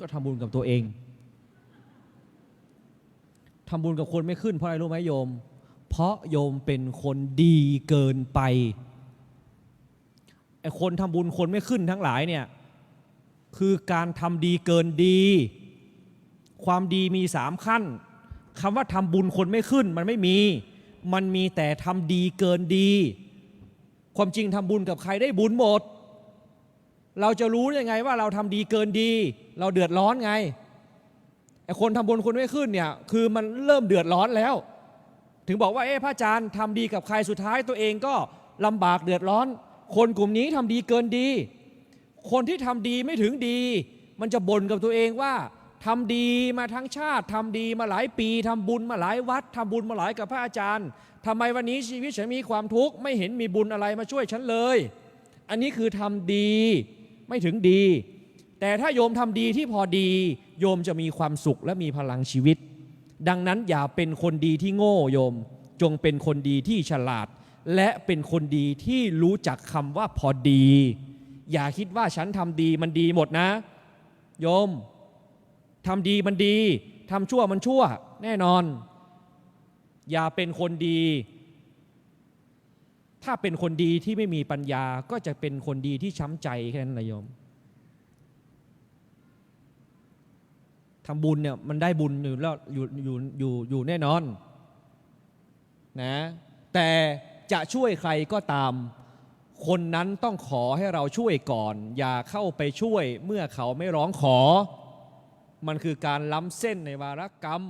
ก็ทำบุญกับตัวเองทำบุญกับคนไม่ขึ้นเพราะอะไรรู้ไหมโยม เพราะโยมเป็นคนดีเกินไปไอ้คนทำบุญคนไม่ขึ้นทั้งหลายเนี่ยคือการทำดีเกินดี ความดีมีสามขั้นคำว่าทำบุญคนไม่ขึ้นมันไม่มี มันมีแต่ทำดีเกินดี ความจริงทำบุญกับใครได้บุญหมด เราจะรู้ได้ไงว่าเราทำดีเกินดี เราเดือดร้อนไงไอคนทำบุญคนไม่ขึ้นเนี่ยคือมันเริ่มเดือดร้อนแล้ว ถึงบอกว่าเอ๊ะพระอาจารย์ทำดีกับใครสุดท้ายตัวเองก็ลำบากเดือดร้อน คนกลุ่มนี้ทำดีเกินดี คนที่ทำดีไม่ถึงดี มันจะบ่นกับตัวเองว่าทำดีมาทั้งชาติทำดีมาหลายปีทำบุญมาหลายวัดทำบุญมาหลายกับพระอาจารย์ทำไมวันนี้ชีวิตฉันมีความทุกข์ไม่เห็นมีบุญอะไรมาช่วยฉันเลย อันนี้คือทำดี ไม่ถึงดี แต่ถ้าโยมทำดีที่พอดี โยมจะมีความสุขและมีพลังชีวิต ดังนั้นอย่าเป็นคนดีที่โง่โยม จงเป็นคนดีที่ฉลาด และเป็นคนดีที่รู้จักคำว่าพอดี อย่าคิดว่าฉันทำดีมันดีหมดนะ โยมทำดีมันดีทำชั่วมันชั่ว แน่นอน อย่าเป็นคนดี ถ้าเป็นคนดีที่ไม่มีปัญญาก็จะเป็นคนดีที่ช้ำใจแค่นั้นแหละโยมทำบุญเนี่ยมันได้บุญอยู่แล้วอยู่อยู่อยู่อยู่แน่นอนนะแต่จะช่วยใครก็ตาม คนนั้นต้องขอให้เราช่วยก่อน อย่าเข้าไปช่วยเมื่อเขาไม่ร้องขอ มันคือการล้ำเส้นในวารกรรม